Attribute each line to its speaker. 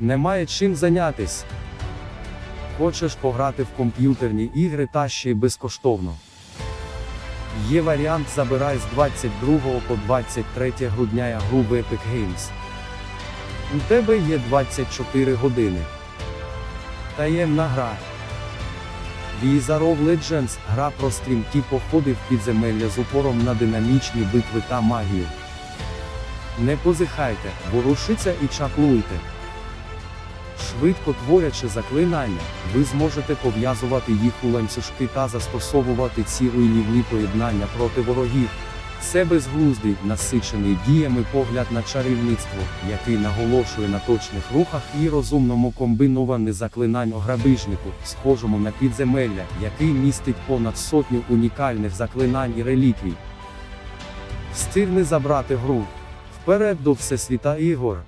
Speaker 1: Немає чим зайнятись. Хочеш пограти в комп'ютерні ігри та ще й безкоштовно. Є варіант забирай з 22 по 23 грудня гру в Epic Games. У тебе є 24 години. Таємна гра. Wizard of Legends – гра про стрімкі походи в підземелля з упором на динамічні битви та магію. Не позихайте, ворушіться і чаклуйте. Швидко творячи заклинання, ви зможете пов'язувати їх у ланцюжки та застосовувати ці руйнівні поєднання проти ворогів. Це безглуздий, насичений діями погляд на чарівництво, який наголошує на точних рухах і розумному комбінуванні заклинань грабіжнику, схожому на підземелля, який містить понад сотню унікальних заклинань і реліквій. Встигни забрати гру. Вперед до всесвіта ігор.